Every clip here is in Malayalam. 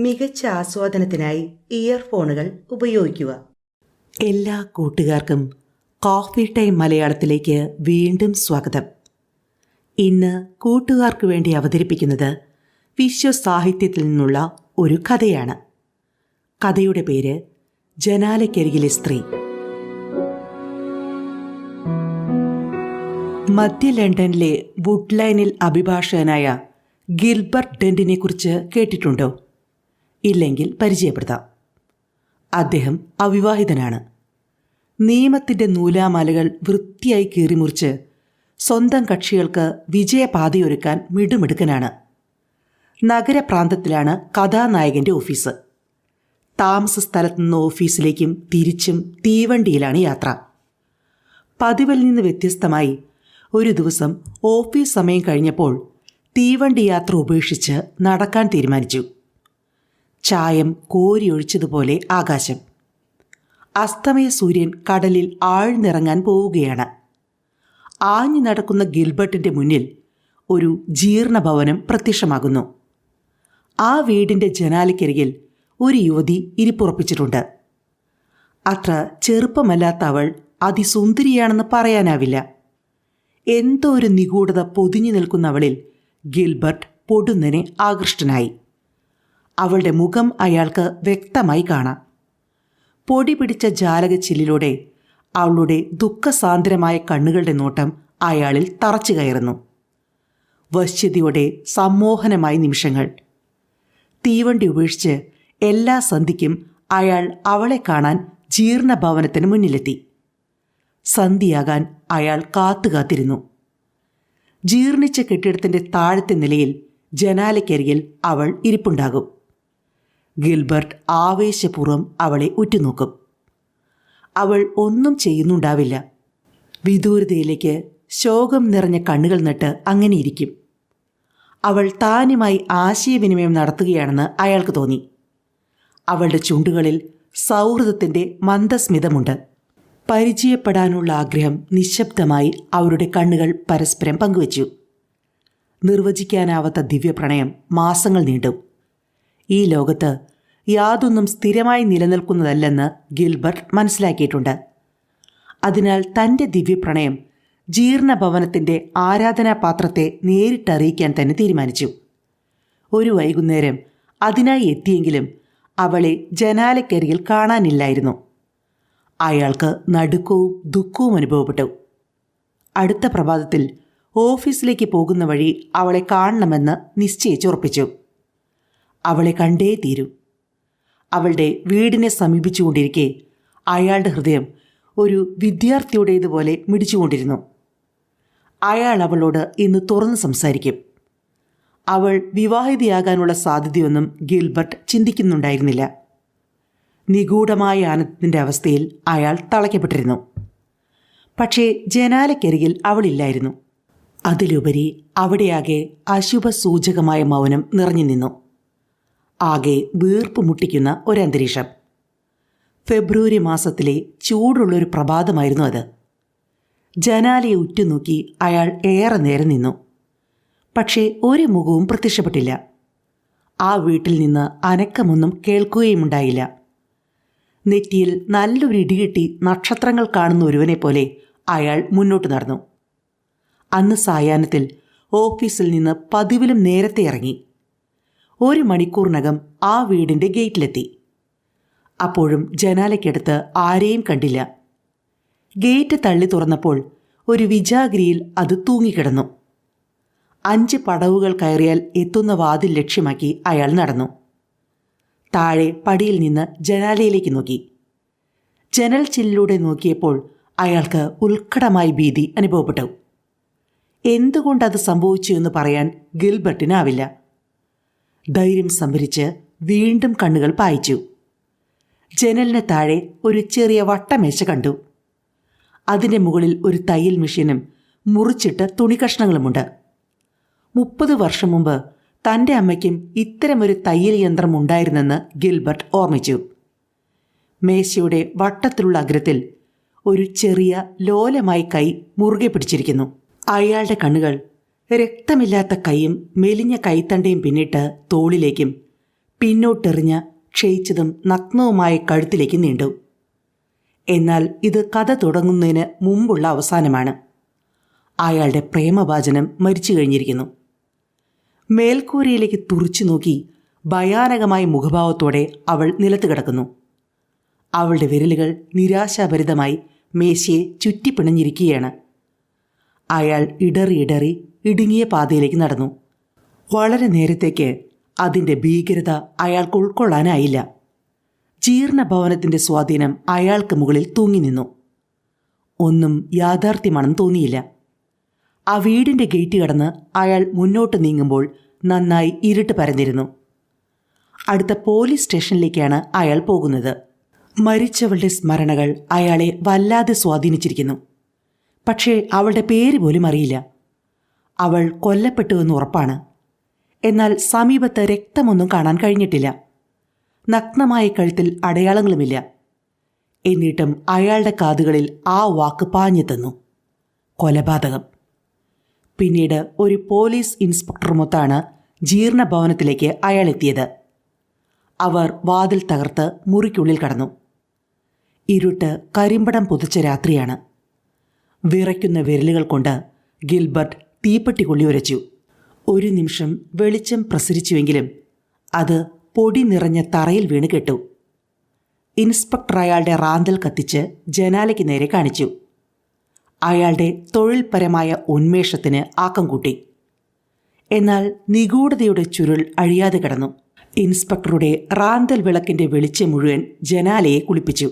മികച്ച ആസ്വാദനത്തിനായി ഇയർഫോണുകൾ ഉപയോഗിക്കുക. എല്ലാ കൂട്ടുകാർക്കും കോഫി ടൈം മലയാളത്തിലേക്ക് വീണ്ടും സ്വാഗതം. ഇന്ന് കൂട്ടുകാർക്ക് വേണ്ടി അവതരിപ്പിക്കുന്നത് വിശ്വസാഹിത്യത്തിൽ നിന്നുള്ള ഒരു കഥയാണ്. കഥയുടെ പേര് ജനാലക്കരികിലെ സ്ത്രീ. മധ്യ ലണ്ടനിലെ വുഡ്ലൈനിൽ അഭിഭാഷകനായ ഗിൽബർട്ട് ഡെന്റിനെ കുറിച്ച് കേട്ടിട്ടുണ്ടോ? ഇല്ലെങ്കിൽ പരിചയപ്പെടുത്താം. അദ്ദേഹം അവിവാഹിതനാണ്. നിയമത്തിന്റെ നൂലാമാലകൾ വൃത്തിയായി കീറിമുറിച്ച് സ്വന്തം കക്ഷികൾക്ക് വിജയപാതയൊരുക്കാൻ മിടുമിടുക്കനാണ്. നഗരപ്രാന്തത്തിലാണ് കഥാനായകന്റെ ഓഫീസ്. താമസ സ്ഥലത്തുനിന്ന് ഓഫീസിലേക്കും തിരിച്ചും തീവണ്ടിയിലാണ് യാത്ര. പതിവിൽ നിന്ന് വ്യത്യസ്തമായി ഒരു ദിവസം ഓഫീസ് സമയം കഴിഞ്ഞപ്പോൾ തീവണ്ടി യാത്ര ഉപേക്ഷിച്ച് നടക്കാൻ തീരുമാനിച്ചു. ചായം കോരിയൊഴിച്ചതുപോലെ ആകാശം. അസ്തമയ സൂര്യൻ കടലിൽ ആഴ്ന്നിറങ്ങാൻ പോവുകയാണ്. ആഞ്ഞു നടക്കുന്ന ഗിൽബർട്ടിന്റെ മുന്നിൽ ഒരു ജീർണഭവനം പ്രത്യക്ഷമാകുന്നു. ആ വീടിന്റെ ജനാലയ്ക്കരികിൽ ഒരു യുവതി ഇരിപ്പുറപ്പിച്ചിട്ടുണ്ട്. അത്ര ചെറുപ്പമല്ലാത്ത അവൾ അതിസുന്ദരിയാണെന്ന് പറയാനാവില്ല. എന്തോ ഒരു നിഗൂഢത പൊതിഞ്ഞു നിൽക്കുന്നവളിൽ ഗിൽബർട്ട് പൊടുന്നനെ ആകൃഷ്ടനായി. അവളുടെ മുഖം അയാൾക്ക് വ്യക്തമായി കാണാം. പൊടി പിടിച്ച ജാലകച്ചില്ലിലൂടെ അവളുടെ ദുഃഖസാന്ദ്രമായ കണ്ണുകളുടെ നോട്ടം അയാളിൽ തറച്ചു കയറുന്നു. വശ്യതയുടെ സമ്മോഹനമായ നിമിഷങ്ങൾ. തീവണ്ടി ഉപേക്ഷിച്ച് എല്ലാ സന്ധിക്കും അയാൾ അവളെ കാണാൻ ജീർണഭവനത്തിന് മുന്നിലെത്തി. സന്ധിയാകാൻ അയാൾ കാത്തു കാത്തിരുന്നു. ജീർണിച്ച കെട്ടിടത്തിന്റെ താഴത്തെ നിലയിൽ ജനാലയ്ക്കരികിൽ അവൾ ഇരിപ്പുണ്ടാകും. ഗിൽബർട്ട് ആവേശപൂർവം അവളെ ഉറ്റുനോക്കും. അവൾ ഒന്നും ചെയ്യുന്നുണ്ടാവില്ല. വിദൂരതയിലേക്ക് ശോകം നിറഞ്ഞ കണ്ണുകൾ നട്ട് അങ്ങനെയിരിക്കും അവൾ താനുമായി ആശയവിനിമയം നടത്തുകയാണെന്ന് അയാൾക്ക് തോന്നി. അവളുടെ ചുണ്ടുകളിൽ സൗഹൃദത്തിന്റെ മന്ദസ്മിതമുണ്ട്. പരിചയപ്പെടാനുള്ള ആഗ്രഹം നിശബ്ദമായി അവരുടെ കണ്ണുകൾ പരസ്പരം പങ്കുവച്ചു. നിർവചിക്കാനാവാത്ത ദിവ്യപ്രണയം മാസങ്ങൾ നീണ്ടു. ഈ ലോകത്ത് യാതൊന്നും സ്ഥിരമായി നിലനിൽക്കുന്നതല്ലെന്ന് ഗിൽബർട്ട് മനസ്സിലാക്കിയിട്ടുണ്ട്. അതിനാൽ തന്റെ ദിവ്യപ്രണയം ജീർണഭവനത്തിന്റെ ആരാധനാപാത്രത്തെ നേരിട്ടറിയിക്കാൻ തന്നെ തീരുമാനിച്ചു. ഒരു വൈകുന്നേരം അതിനായി എത്തിയെങ്കിലും അവളെ ജനാലക്കരികിൽ കാണാനില്ലായിരുന്നു. അയാൾക്ക് നടുക്കവും ദുഃഖവും അനുഭവപ്പെട്ടു. അടുത്ത പ്രഭാതത്തിൽ ഓഫീസിലേക്ക് പോകുന്ന വഴി അവളെ കാണണമെന്ന് നിശ്ചയിച്ചുറപ്പിച്ചു. അവളെ കണ്ടേ തീരൂ. അവളുടെ വീടിനെ സമീപിച്ചുകൊണ്ടിരിക്കെ അയാളുടെ ഹൃദയം ഒരു വിദ്യാർത്ഥിയുടേതുപോലെ മിടിച്ചുകൊണ്ടിരുന്നു. അയാൾ അവളോട് ഇന്ന് തുറന്ന് സംസാരിക്കും. അവൾ വിവാഹിതയാകാനുള്ള സാധ്യതയൊന്നും ഗിൽബർട്ട് ചിന്തിക്കുന്നുണ്ടായിരുന്നില്ല. നിഗൂഢമായ ആനന്ദത്തിന്റെ അവസ്ഥയിൽ അയാൾ തളയ്ക്കപ്പെട്ടിരുന്നു. പക്ഷേ ജനാലക്കരികിൽ അവളില്ലായിരുന്നു. അതിലുപരി അവിടെയാകെ അശുഭ സൂചകമായ മൗനം നിറഞ്ഞു നിന്നു. ആകെ വീർപ്പ് മുട്ടിക്കുന്ന ഒരന്തരീക്ഷം. ഫെബ്രുവരി മാസത്തിലെ ചൂടുള്ളൊരു പ്രഭാതമായിരുന്നു അത്. ജനാലയെ ഉറ്റുനോക്കി അയാൾ ഏറെ നേരം നിന്നു. പക്ഷേ ഒരു മുഖവും പ്രത്യക്ഷപ്പെട്ടില്ല. ആ വീട്ടിൽ നിന്ന് അനക്കമൊന്നും കേൾക്കുകയുമുണ്ടായില്ല. നെറ്റിയിൽ നല്ലൊരു ഇടികിട്ടി നക്ഷത്രങ്ങൾ കാണുന്ന ഒരുവനെ പോലെ അയാൾ മുന്നോട്ട് നടന്നു. അന്ന് സായാഹ്നത്തിൽ ഓഫീസിൽ നിന്ന് പതിവിലും നേരത്തെ ഇറങ്ങി. ഒരു മണിക്കൂറിനകം ആ വീടിന്റെ ഗേറ്റിലെത്തി. അപ്പോഴും ജനാലയ്ക്കടുത്ത് ആരെയും കണ്ടില്ല. ഗേറ്റ് തള്ളി തുറന്നപ്പോൾ ഒരു വിജാഗിരിയിൽ അത് തൂങ്ങിക്കിടന്നു. അഞ്ച് പടവുകൾ കയറിയാൽ എത്തുന്ന വാതിൽ ലക്ഷ്യമാക്കി അയാൾ നടന്നു. താഴെ പടിയിൽ നിന്ന് ജനാലയിലേക്ക് നോക്കി. ജനൽ ചില്ലിലൂടെ നോക്കിയപ്പോൾ അയാൾക്ക് ഉത്കടമായി ഭീതി അനുഭവപ്പെട്ടു. എന്തുകൊണ്ടത് സംഭവിച്ചു എന്ന് പറയാൻ ഗിൽബർട്ടിനാവില്ല. ധൈര്യം സംഭരിച്ച് വീണ്ടും കണ്ണുകൾ പായിച്ചു. ജനലിന് താഴെ ഒരു ചെറിയ വട്ടമേശ കണ്ടു. അതിന്റെ മുകളിൽ ഒരു തയ്യൽ മെഷീനും മുറിച്ചിട്ട് തുണിക്കഷ്ണങ്ങളുമുണ്ട്. മുപ്പത് വർഷം മുമ്പ് തന്റെ അമ്മയ്ക്കും ഇത്തരമൊരു തയ്യൽ യന്ത്രം ഉണ്ടായിരുന്നെന്ന് ഗിൽബർട്ട് ഓർമ്മിച്ചു. മേശയുടെ വട്ടത്തിലുള്ള അഗ്രത്തിൽ ഒരു ചെറിയ ലോലമായി കൈ മുറുകെ പിടിച്ചിരിക്കുന്നു. അയാളുടെ കണ്ണുകൾ രക്തമില്ലാത്ത കൈയും മെലിഞ്ഞ കൈത്തണ്ടയും പിന്നിട്ട് തോളിലേക്കും പിന്നോട്ടെറിഞ്ഞ് ക്ഷയിച്ചതും നഗ്നവുമായ കഴുത്തിലേക്ക് നീണ്ടു. എന്നാൽ ഇത് കഥ തുടങ്ങുന്നതിന് മുമ്പുള്ള അവസാനമാണ്. അയാളുടെ പ്രേമവാചനം മരിച്ചു കഴിഞ്ഞിരിക്കുന്നു. മേൽക്കൂരയിലേക്ക് തുറിച്ചു നോക്കി ഭയാനകമായ മുഖഭാവത്തോടെ അവൾ നിലത്ത് കിടക്കുന്നു. അവളുടെ വിരലുകൾ നിരാശാഭരിതമായി മേശയെ ചുറ്റിപ്പിണഞ്ഞിരിക്കുകയാണ്. അയാൾ ഇടറി ഇടറി ഇടുങ്ങിയ പാതയിലേക്ക് നടന്നു. വളരെ നേരത്തേക്ക് അതിന്റെ ഭീകരത അയാൾക്ക് ഉൾക്കൊള്ളാനായില്ല. ജീർണ ഭവനത്തിന്റെ സ്വാധീനം അയാൾക്ക് മുകളിൽ തൂങ്ങി നിന്നു. ഒന്നും യാഥാർത്ഥ്യമാണെന്ന് തോന്നിയില്ല. ആ വീടിന്റെ ഗേറ്റ് കടന്ന് അയാൾ മുന്നോട്ട് നീങ്ങുമ്പോൾ നന്നായി ഇരുട്ട് പരന്നിരുന്നു. അടുത്ത പോലീസ് സ്റ്റേഷനിലേക്കാണ് അയാൾ പോകുന്നത്. മരിച്ചവളുടെ സ്മരണകൾ അയാളെ വല്ലാതെ സ്വാധീനിച്ചിരിക്കുന്നു. പക്ഷേ അവളുടെ പേര് പോലും അറിയില്ല. അവൾ കൊല്ലപ്പെട്ടുവെന്ന് ഉറപ്പാണ്. എന്നാൽ സമീപത്ത് രക്തമൊന്നും കാണാൻ കഴിഞ്ഞിട്ടില്ല. നഗ്നമായ കഴുത്തിൽ അടയാളങ്ങളുമില്ല. എന്നിട്ടും അയാളുടെ കാതുകളിൽ ആ വാക്ക് പാഞ്ഞെത്തുന്നു കൊലപാതകം. പിന്നീട് ഒരു പോലീസ് ഇൻസ്പെക്ടറുമൊത്താണ് ജീർണഭവനത്തിലേക്ക് അയാൾ എത്തിയത് അവർ വാതിൽ തകർത്ത് മുറിക്കുള്ളിൽ കടന്നു. ഇരുട്ട് കരിമ്പടം പുതച്ച രാത്രിയാണ്. വിറയ്ക്കുന്ന വിരലുകൾ കൊണ്ട് ഗിൽബർട്ട് തീപ്പെട്ടി കൊള്ളി ഉരച്ചു ഒരു നിമിഷം വെളിച്ചം പ്രസരിച്ചുവെങ്കിലും അത് പൊടി നിറഞ്ഞ തറയിൽ വീണ് കെട്ടു. ഇൻസ്പെക്ടർ അയാളുടെ റാന്തൽ കത്തിച്ച് ജനാലയ്ക്ക് നേരെ കാണിച്ചു. അയാളുടെ തൊഴിൽപരമായ ഉന്മേഷത്തിന് ആക്കം കൂട്ടി. എന്നാൽ നിഗൂഢതയുടെ ചുരുൾ അഴിയാതെ കിടന്നു. ഇൻസ്പെക്ടറുടെ റാന്തൽ വിളക്കിന്റെ വെളിച്ചം മുഴുവൻ ജനാലയെ കുളിപ്പിച്ചു.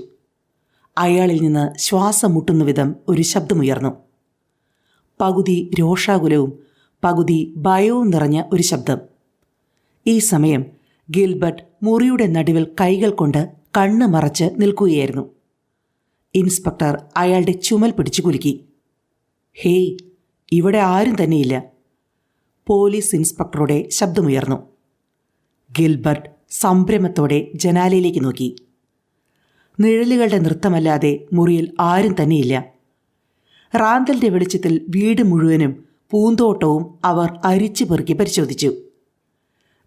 അയാളിൽ നിന്ന് ശ്വാസം മുട്ടുന്ന വിധം ഒരു ശബ്ദമുയർന്നു. പകുതി രോഷാകുലവും പകുതി ഭയവും നിറഞ്ഞ ഒരു ശബ്ദം. ഈ സമയം ഗിൽബർട്ട് മുറിയുടെ നടുവിൽ കൈകൾ കൊണ്ട് കണ്ണ് മറച്ച് നിൽക്കുകയായിരുന്നു. ഇൻസ്പെക്ടർ അയാളുടെ ചുമൽ പിടിച്ചു കുലുക്കി. ഹേയ് ഇവിടെ ആരും തന്നെയില്ല. പോലീസ് ഇൻസ്പെക്ടറുടെ ശബ്ദമുയർന്നു. ഗിൽബർട്ട് സംഭ്രമത്തോടെ ജനാലയിലേക്ക് നോക്കി. നിഴലുകളുടെ നൃത്തമല്ലാതെ മുറിയിൽ ആരും തന്നെയില്ല. റാന്തലിന്റെ വെളിച്ചത്തിൽ വീട് മുഴുവനും പൂന്തോട്ടവും അവർ അരിച്ചു പെറുക്കി പരിശോധിച്ചു.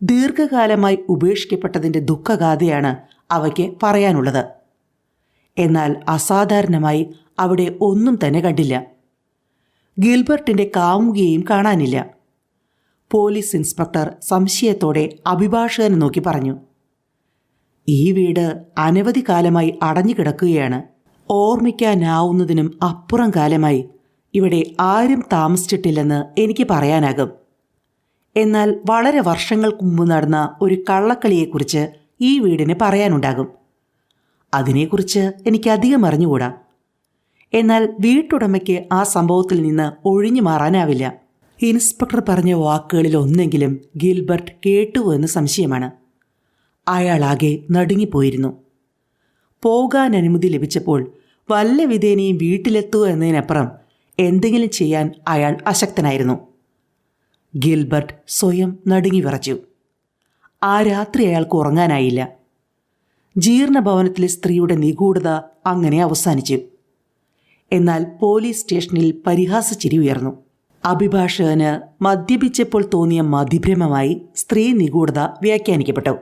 ദീർഘകാലമായി ഉപേക്ഷിക്കപ്പെട്ടതിന്റെ ദുഃഖഗാഥയാണ് അവയ്ക്ക് പറയാനുള്ളത്. എന്നാൽ അസാധാരണമായി അവിടെ ഒന്നും തന്നെ കണ്ടില്ല. ഗിൽബർട്ടിന്റെ കാമുകിയെയും കാണാനില്ല. പോലീസ് ഇൻസ്പെക്ടർ സംശയത്തോടെ അഭിഭാഷകനെ നോക്കി പറഞ്ഞു. ഈ വീട് അനവധി കാലമായി അടഞ്ഞു കിടക്കുകയാണ്. ഓർമ്മിക്കാനാവുന്നതിനും അപ്പുറം കാലമായി ഇവിടെ ആരും താമസിച്ചിട്ടില്ലെന്ന് എനിക്ക് പറയാനാകും. എന്നാൽ വളരെ വർഷങ്ങൾക്ക് മുമ്പ് നടന്ന ഒരു കള്ളക്കളിയെക്കുറിച്ച് ഈ വീടിന് പറയാനുണ്ടാകും. അതിനെക്കുറിച്ച് എനിക്ക് അധികം അറിഞ്ഞുകൂടാ. എന്നാൽ വീട്ടുടമയ്ക്ക് ആ സംഭവത്തിൽ നിന്ന് ഒഴിഞ്ഞു മാറാനാവില്ല. ഇൻസ്പെക്ടർ പറഞ്ഞ വാക്കുകളിൽ ഒന്നെങ്കിലും ഗിൽബർട്ട് കേട്ടു എന്ന് സംശയമാണ്. അയാളാകെ നടുങ്ങിപ്പോയിരുന്നു. പോകാൻ അനുമതി ലഭിച്ചപ്പോൾ വല്ല വിധേനയും വീട്ടിലെത്തുക എന്നതിനപ്പുറം എന്തെങ്കിലും ചെയ്യാൻ അയാൾ അശക്തനായിരുന്നു. ഗിൽബർട്ട് സ്വയം നടുങ്ങി വിറച്ചു. ആ രാത്രി അയാൾക്ക് ഉറങ്ങാനായില്ല. ജീർണഭവനത്തിലെ സ്ത്രീയുടെ നിഗൂഢത അങ്ങനെ അവസാനിച്ചു. എന്നാൽ പോലീസ് സ്റ്റേഷനിൽ പരിഹാസ ചിരി ഉയർന്നു. അഭിഭാഷകന് മദ്യപിച്ചപ്പോൾ തോന്നിയ മതിഭ്രമമായി സ്ത്രീ നിഗൂഢത വ്യാഖ്യാനിക്കപ്പെട്ടു.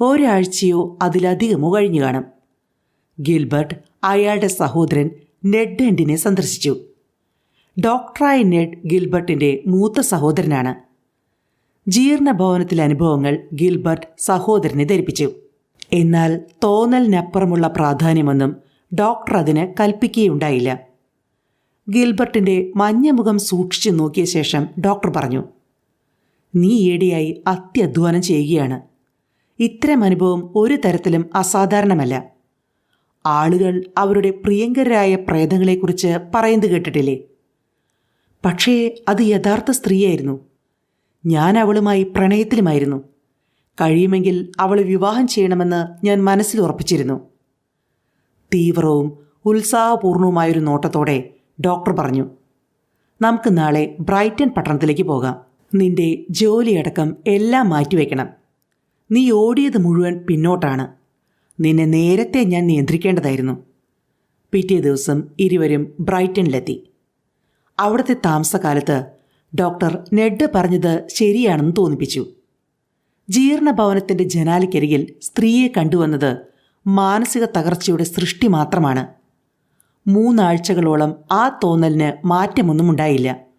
ഒരാഴ്ചയോ അതിലധികമോ കഴിഞ്ഞു കാണും. ഗിൽബർട്ട് അയാളുടെ സഹോദരൻ നെഡ് എൻഡിനെ സന്ദർശിച്ചു. ഡോക്ടറായ നെഡ് ഗിൽബർട്ടിന്റെ മൂത്ത സഹോദരനാണ്. ജീർണഭവനത്തിലെ അനുഭവങ്ങൾ ഗിൽബർട്ട് സഹോദരനെ ധരിപ്പിച്ചു. എന്നാൽ തോന്നലിനപ്പുറമുള്ള പ്രാധാന്യമൊന്നും ഡോക്ടർ അതിന് കൽപ്പിക്കുകയുണ്ടായില്ല. ഗിൽബർട്ടിന്റെ മഞ്ഞമുഖം സൂക്ഷിച്ചു നോക്കിയ ശേഷം ഡോക്ടർ പറഞ്ഞു നീ ഈയിടെയായി അത്യധ്വാനം ചെയ്യുകയാണ്. ഇത്തരം അനുഭവം ഒരു തരത്തിലും അസാധാരണമല്ല. ആളുകൾ അവരുടെ പ്രിയങ്കരായ പ്രേതങ്ങളെക്കുറിച്ച് പറയുന്നത് കേട്ടിട്ടില്ലേ? പക്ഷേ അത് യഥാർത്ഥ സ്ത്രീയായിരുന്നു. ഞാൻ അവളുമായി പ്രണയത്തിലുമായിരുന്നു. കഴിയുമെങ്കിൽ അവളെ വിവാഹം ചെയ്യണമെന്ന് ഞാൻ മനസ്സിൽ ഉറപ്പിച്ചിരുന്നു. തീവ്രവും ഉത്സാഹപൂർണവുമായൊരു നോട്ടത്തോടെ ഡോക്ടർ പറഞ്ഞു നമുക്ക് നാളെ ബ്രൈറ്റൺ പട്ടണത്തിലേക്ക് പോകാം. നിന്റെ ജോലിയടക്കം എല്ലാം മാറ്റിവെക്കണം. നീ ഓടിയത് മുഴുവൻ പിന്നോട്ടാണ്. നിന്നെ നേരത്തെ ഞാൻ നിയന്ത്രിക്കേണ്ടതായിരുന്നു. പിറ്റേ ദിവസം ഇരുവരും ബ്രൈറ്റണിലെത്തി. അവിടുത്തെ താമസകാലത്ത് ഡോക്ടർ നെഡ് പറഞ്ഞത് ശരിയാണെന്ന് തോന്നിപ്പിച്ചു. ജീർണഭവനത്തിന്റെ ജനാലയ്ക്കരികിൽ സ്ത്രീയെ കണ്ടുവന്നത് മാനസിക തകർച്ചയുടെ സൃഷ്ടി മാത്രമാണ്. മൂന്നാഴ്ചകളോളം ആ തോന്നലിന് മാറ്റമൊന്നും ഉണ്ടായില്ല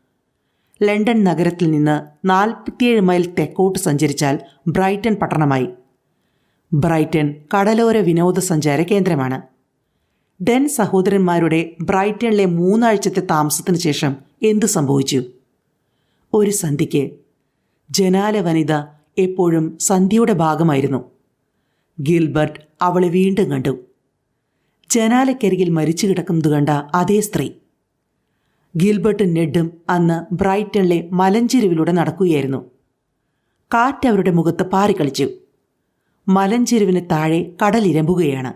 ലണ്ടൻ നഗരത്തിൽ നിന്ന് നാൽപ്പത്തിയേഴ് മൈൽ തെക്കോട്ട് സഞ്ചരിച്ചാൽ ബ്രൈറ്റൺ പട്ടണമായി. ബ്രൈറ്റൺ കടലോര വിനോദസഞ്ചാര കേന്ദ്രമാണ്. ഡെൻ സഹോദരന്മാരുടെ ബ്രൈറ്റണിലെ മൂന്നാഴ്ചത്തെ താമസത്തിന് ശേഷം എന്തു സംഭവിച്ചു? ഒരു സന്ധ്യയ്ക്ക് ജനാല വനിത എപ്പോഴും സന്ധ്യയുടെ ഭാഗമായിരുന്നു. ഗിൽബർട്ട് അവളെ വീണ്ടും കണ്ടു. ജനാലക്കരികിൽ മരിച്ചു കിടക്കുന്നത് കണ്ട അതേ സ്ത്രീ. ഗിൽബർട്ടും നെഡും അന്ന് ബ്രൈറ്റണിലെ മലഞ്ചെരുവിലൂടെ നടക്കുകയായിരുന്നു. കാറ്റ് അവരുടെ മുഖത്ത് പാറിക്കളിച്ചു. മലഞ്ചെരുവിന് താഴെ കടലിരമ്പുകയാണ്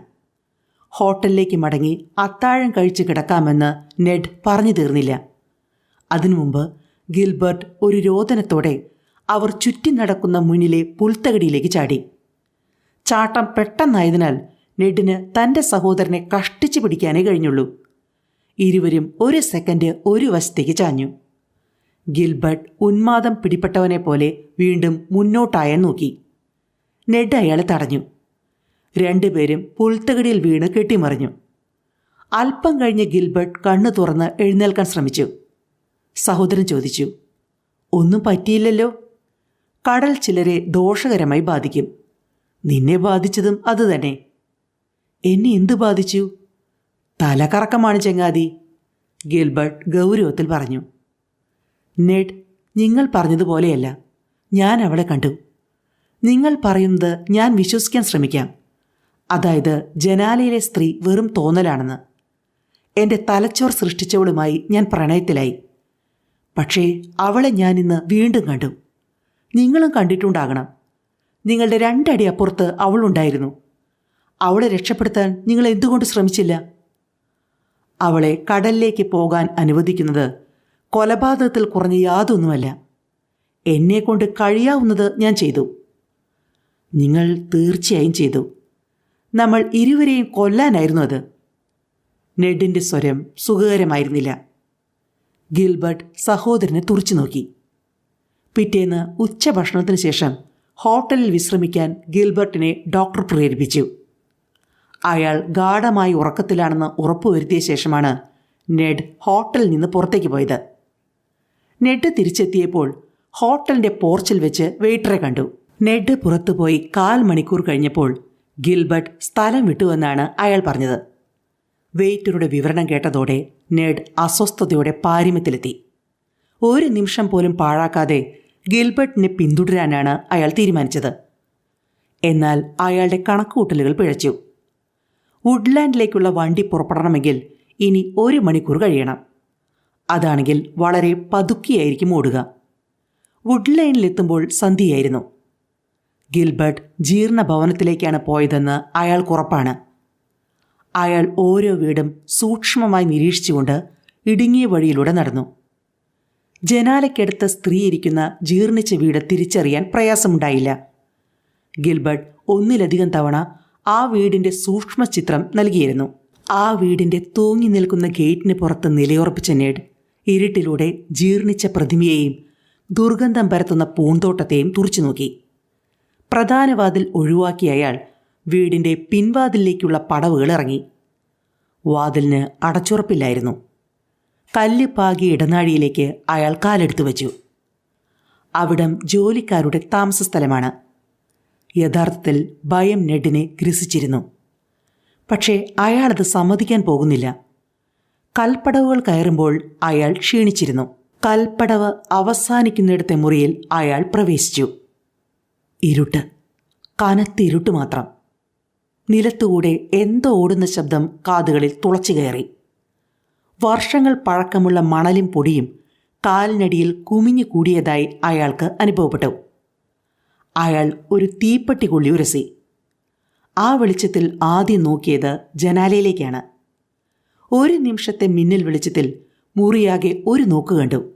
ഹോട്ടലിലേക്ക് മടങ്ങി അത്താഴം കഴിച്ച് കിടക്കാമെന്ന് നെഡ് പറഞ്ഞു തീർന്നില്ല. അതിനു മുമ്പ് ഗിൽബർട്ട് ഒരു രോദനത്തോടെ അവർ ചുറ്റി നടക്കുന്ന മുന്നിലെ പുൽത്തകടിയിലേക്ക് ചാടി. ചാട്ടം പെട്ടെന്നായതിനാൽ നെഡിന് തന്റെ സഹോദരനെ കഷ്ടിച്ചു പിടിക്കാനേ കഴിഞ്ഞുള്ളൂ. ഇരുവരും ഒരു സെക്കൻഡ് ഒരു വശത്തേക്ക് ചാഞ്ഞു. ഗിൽബർട്ട് ഉന്മാദം പിടിപ്പെട്ടവനെ പോലെ വീണ്ടും മുന്നോട്ടായാൻ നോക്കി. നെഡ് അയാളെ തടഞ്ഞു. രണ്ടുപേരും പുൽത്തകടിയിൽ വീണ് കെട്ടിമറിഞ്ഞു. അല്പം കഴിഞ്ഞ് ഗിൽബർട്ട് കണ്ണു തുറന്ന് എഴുന്നേൽക്കാൻ ശ്രമിച്ചു. സഹോദരൻ ചോദിച്ചു ഒന്നും പറ്റിയില്ലല്ലോ? കടൽ ചിലരെ ദോഷകരമായി ബാധിക്കും. നിന്നെ ബാധിച്ചതും അതുതന്നെ. എന്നെ എന്തു ബാധിച്ചു? തലകറക്കമാണ് ചെങ്ങാതി ഗിൽബർട്ട് ഗൗരവത്തിൽ പറഞ്ഞു. നെഡ് നിങ്ങൾ പറഞ്ഞതുപോലെയല്ല. ഞാൻ അവളെ കണ്ടു. നിങ്ങൾ പറയുന്നത് ഞാൻ വിശ്വസിക്കാൻ ശ്രമിക്കാം. അതായത് ജനാലയിലെ സ്ത്രീ വെറും തോന്നലാണെന്ന്. എന്റെ തലച്ചോർ സൃഷ്ടിച്ചവളുമായി ഞാൻ പ്രണയത്തിലായി. പക്ഷേ അവളെ ഞാൻ ഇന്ന് വീണ്ടും കണ്ടു. നിങ്ങളും കണ്ടിട്ടുണ്ടാകണം. നിങ്ങളുടെ രണ്ടടി അപ്പുറത്ത് അവളുണ്ടായിരുന്നു. അവളെ രക്ഷപ്പെടുത്താൻ നിങ്ങൾ എന്തുകൊണ്ട് ശ്രമിച്ചില്ല? അവളെ കടലിലേക്ക് പോകാൻ അനുവദിക്കുന്നത് കൊലപാതകത്തിൽ കുറഞ്ഞ യാതൊന്നുമല്ല. എന്നെക്കൊണ്ട് കഴിയാവുന്നത് ഞാൻ ചെയ്തു. നിങ്ങൾ തീർച്ചയായും ചെയ്തു. നമ്മൾ ഇരുവരെയും കൊല്ലാനായിരുന്നു അത്. നെഡിന്റെ സ്വരം സുഖകരമായിരുന്നില്ല. ഗിൽബർട്ട് സഹോദരനെ തുറച്ചു നോക്കി. പിറ്റേന്ന് ഉച്ചഭക്ഷണത്തിന് ശേഷം ഹോട്ടലിൽ വിശ്രമിക്കാൻ ഗിൽബർട്ടിനെ ഡോക്ടർ പ്രേരിപ്പിച്ചു. അയാൾ ഗാഠമായി ഉറക്കത്തിലാണെന്ന് ഉറപ്പുവരുത്തിയ ശേഷമാണ് നെഡ് ഹോട്ടലിൽ നിന്ന് പുറത്തേക്ക് പോയത്. നെഡ് തിരിച്ചെത്തിയപ്പോൾ ഹോട്ടലിന്റെ പോർച്ചിൽ വെച്ച് വെയിറ്ററെ കണ്ടു. നെഡ് പുറത്തുപോയി കാൽ മണിക്കൂർ കഴിഞ്ഞപ്പോൾ ഗിൽബർട്ട് സ്ഥലം വിട്ടുവെന്നാണ് അയാൾ പറഞ്ഞത്. വെയിറ്ററുടെ വിവരണം കേട്ടതോടെ നെഡ് അസ്വസ്ഥതയോടെ പാരിമ്യത്തിലെത്തി ഒരു നിമിഷം പോലും പാഴാക്കാതെ ഗിൽബർട്ടിനെ പിന്തുടരാനാണ് അയാൾ തീരുമാനിച്ചത്. എന്നാൽ അയാളുടെ കണക്കുകൂട്ടലുകൾ പിഴച്ചു. വുഡ്ലാൻഡിലേക്കുള്ള വണ്ടി പുറപ്പെടണമെങ്കിൽ ഇനി ഒരു മണിക്കൂർ കഴിയണം. അതാണെങ്കിൽ വളരെ പതുക്കിയായിരിക്കും ഓടുക. വുഡ്ലൈനിലെത്തുമ്പോൾ സന്ധ്യയായിരുന്നു. ഗിൽബർട്ട് ജീർണ ഭവനത്തിലേക്കാണ് പോയതെന്ന് അയാൾക്കുറപ്പാണ് അയാൾ ഓരോ വീടും സൂക്ഷ്മമായി നിരീക്ഷിച്ചുകൊണ്ട് ഇടുങ്ങിയ വഴിയിലൂടെ നടന്നു. ജനാലയ്ക്കടുത്ത് സ്ത്രീ ഇരിക്കുന്ന ജീർണിച്ച വീട് തിരിച്ചറിയാൻ പ്രയാസമുണ്ടായില്ല. ഗിൽബർട്ട് ഒന്നിലധികം തവണ ആ വീടിന്റെ സൂക്ഷ്മ ചിത്രം നൽകിയിരുന്നു. ആ വീടിന്റെ തൂങ്ങി നിൽക്കുന്ന ഗേറ്റിന് പുറത്ത് നിലയുറപ്പിച്ച നേട് ഇരുട്ടിലൂടെ ജീർണിച്ച പ്രതിമയെയും ദുർഗന്ധം പരത്തുന്ന പൂന്തോട്ടത്തെയും തുറച്ചു നോക്കി. പ്രധാനവാതിൽ ഒഴിവാക്കിയ അയാൾ വീടിന്റെ പിൻവാതിലിലേക്കുള്ള പടവുകൾ ഇറങ്ങി. വാതിലിന് അടച്ചുറപ്പില്ലായിരുന്നു. കല്ല് പാകി ഇടനാഴിയിലേക്ക് അയാൾ കാലെടുത്തു വച്ചു. അവിടം ജോലിക്കാരുടെ താമസ സ്ഥലമാണ് യഥാർത്ഥത്തിൽ ഭയം നെഡിനെ ഗ്രസിച്ചിരുന്നു. പക്ഷേ അയാളത് സമ്മതിക്കാൻ പോകുന്നില്ല. കൽപ്പടവുകൾ കയറുമ്പോൾ അയാൾ ക്ഷീണിച്ചിരുന്നു. കൽപ്പടവ് അവസാനിക്കുന്നിടത്തെ മുറിയിൽ അയാൾ പ്രവേശിച്ചു. ഇരുട്ട്. കനത്തിരുട്ട് മാത്രം. നിലത്തുകൂടെ എന്തോ ഓടുന്ന ശബ്ദം കാതുകളിൽ തുളച്ചു കയറി. വർഷങ്ങൾ പഴക്കമുള്ള മണലും പൊടിയും കാലിനടിയിൽ കുമിഞ്ഞു കൂടിയതായി അയാൾക്ക് അനുഭവപ്പെട്ടു. അയാൾ ഒരു തീപ്പെട്ടി കൊള്ളി ഉരസി. ആ വെളിച്ചത്തിൽ ആദ്യം നോക്കിയത് ജനാലയിലേക്കാണ്. ഒരു നിമിഷത്തെ മിന്നൽ വെളിച്ചത്തിൽ മുറിയാകെ ഒരു നോക്ക് കണ്ടു.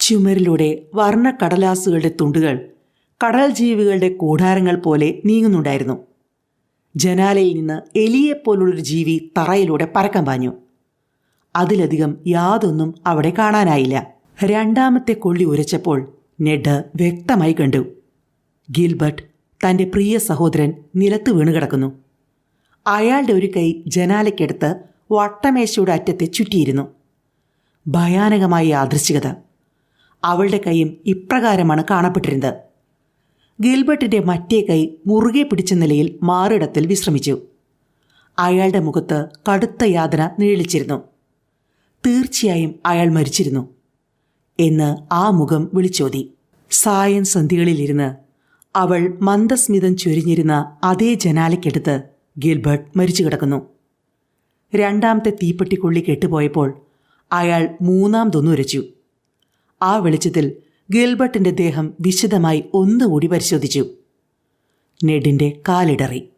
ചുമരിലൂടെ വർണക്കടലാസുകളുടെ തുണ്ടുകൾ കടൽ ജീവികളുടെ കൂടാരങ്ങൾ പോലെ നീങ്ങുന്നുണ്ടായിരുന്നു. ജനാലയിൽ നിന്ന് എലിയെപ്പോലുള്ളൊരു ജീവി തറയിലൂടെ പരക്കം പാഞ്ഞു. അതിലധികം യാതൊന്നും അവിടെ കാണാനായില്ല. രണ്ടാമത്തെ കൊള്ളി ഉരച്ചപ്പോൾ നെഡ് വ്യക്തമായി കണ്ടു. ഗിൽബർട്ട് തന്റെ പ്രിയ സഹോദരൻ നിലത്ത് വീണ് കിടക്കുന്നു അയാളുടെ ഒരു കൈ ജനാലയ്ക്കടുത്ത് വട്ടമേശയുടെ അറ്റത്തെ ചുറ്റിയിരുന്നു. ഭയാനകമായ യാദൃശ്ചികത. അവളുടെ കൈയും ഇപ്രകാരമാണ് കാണപ്പെട്ടിരുന്നത്. ഗിൽബർട്ടിന്റെ മറ്റേ കൈ മുറുകെ പിടിച്ച നിലയിൽ മാറിടത്തിൽ വിശ്രമിച്ചു. അയാളുടെ മുഖത്ത് കടുത്ത യാതന നീളിച്ചിരുന്നു. തീർച്ചയായും അയാൾ മരിച്ചിരുന്നു. എന്ന് ആ മുഖം വിളിച്ചോതി. സായൻ സന്ധികളിലിരുന്ന് അവൾ മന്ദസ്മിതം ചൊരിഞ്ഞിരുന്ന അതേ ജനാലയ്ക്കടുത്ത് ഗിൽബർട്ട് മരിച്ചു കിടക്കുന്നു. രണ്ടാമത്തെ തീപ്പെട്ടിക്കുള്ളി കെട്ടുപോയപ്പോൾ അയാൾ മൂന്നാമതൊന്നുരച്ചു ആ വെളിച്ചത്തിൽ ഗിൽബർട്ടിന്റെ ദേഹം വിശദമായി ഒന്നുകൂടി പരിശോധിച്ചു. നെഡിന്റെ കാലിടറി.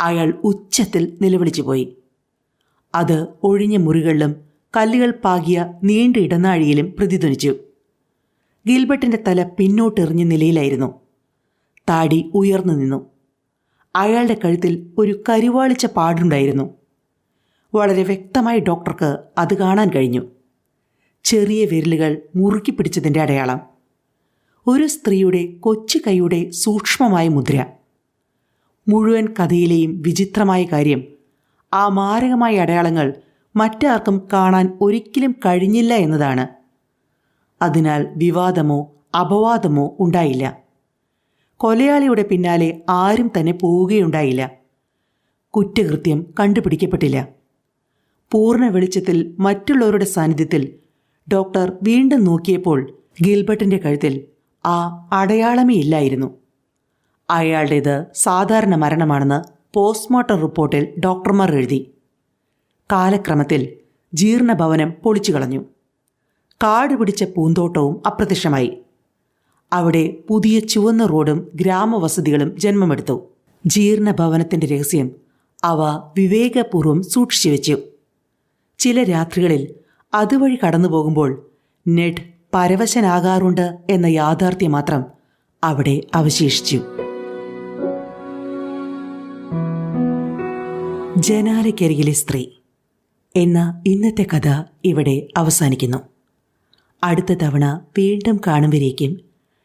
അയാൾ ഉച്ചത്തിൽ നിലവിളിച്ചു പോയി അത് ഒഴിഞ്ഞ മുറികളിലും കല്ലുകൾ പാകിയ നീണ്ട ഇടനാഴിയിലും പ്രതിധ്വനിച്ചു. ഗിൽബർട്ടിന്റെ തല പിന്നോട്ടെറിഞ്ഞ നിലയിലായിരുന്നു. താടി ഉയർന്നു നിന്നു. അയാളുടെ കഴുത്തിൽ ഒരു കരുവാളിച്ച പാടുണ്ടായിരുന്നു. വളരെ വ്യക്തമായി ഡോക്ടർക്ക് അത് കാണാൻ കഴിഞ്ഞു. ചെറിയ വിരലുകൾ മുറുക്കി പിടിച്ചതിന്റെ അടയാളം. ഒരു സ്ത്രീയുടെ കൊച്ചു കൈയുടെ സൂക്ഷ്മമായ മുദ്ര. മുഴുവൻ കഥയിലെയും വിചിത്രമായ കാര്യം. ആ മാരകമായ അടയാളങ്ങൾ മറ്റാർക്കും കാണാൻ ഒരിക്കലും കഴിഞ്ഞില്ല എന്നതാണ്. അതിനാൽ വിവാദമോ അപവാദമോ ഉണ്ടായില്ല. കൊലയാളിയുടെ പിന്നാലെ ആരും തന്നെ പോവുകയുണ്ടായില്ല. കുറ്റകൃത്യം കണ്ടുപിടിക്കപ്പെട്ടില്ല. പൂർണ വെളിച്ചത്തിൽ മറ്റുള്ളവരുടെ സാന്നിധ്യത്തിൽ ഡോക്ടർ വീണ്ടും നോക്കിയപ്പോൾ ഗിൽബർട്ടിന്റെ കഴുത്തിൽ ആ അടയാളമേ ഇല്ലായിരുന്നു. അയാളുടേത് സാധാരണ മരണമാണെന്ന് പോസ്റ്റ്മോർട്ടം റിപ്പോർട്ടിൽ ഡോക്ടർമാർ എഴുതി. കാലക്രമത്തിൽ ജീർണഭവനം പൊളിച്ചു കളഞ്ഞു കാട് പിടിച്ച പൂന്തോട്ടവും അപ്രത്യക്ഷമായി. അവിടെ പുതിയ ചുവന്ന റോഡും ഗ്രാമവസതികളും ജന്മമെടുത്തു. ജീർണ ഭവനത്തിന്റെ രഹസ്യം അവ വിവേകപൂർവം സൂക്ഷിച്ചു വെച്ചു ചില രാത്രികളിൽ അതുവഴി കടന്നു പോകുമ്പോൾ നെഡ് പരവശനാകാറുണ്ട് എന്ന യാഥാർത്ഥ്യം മാത്രം അവിടെ അവശേഷിച്ചു. ജനാലയ്ക്കരികിലെ സ്ത്രീ എന്ന ഇന്നത്തെ കഥ ഇവിടെ അവസാനിക്കുന്നു. അടുത്ത തവണ വീണ്ടും കാണുമ്പോഴേക്കും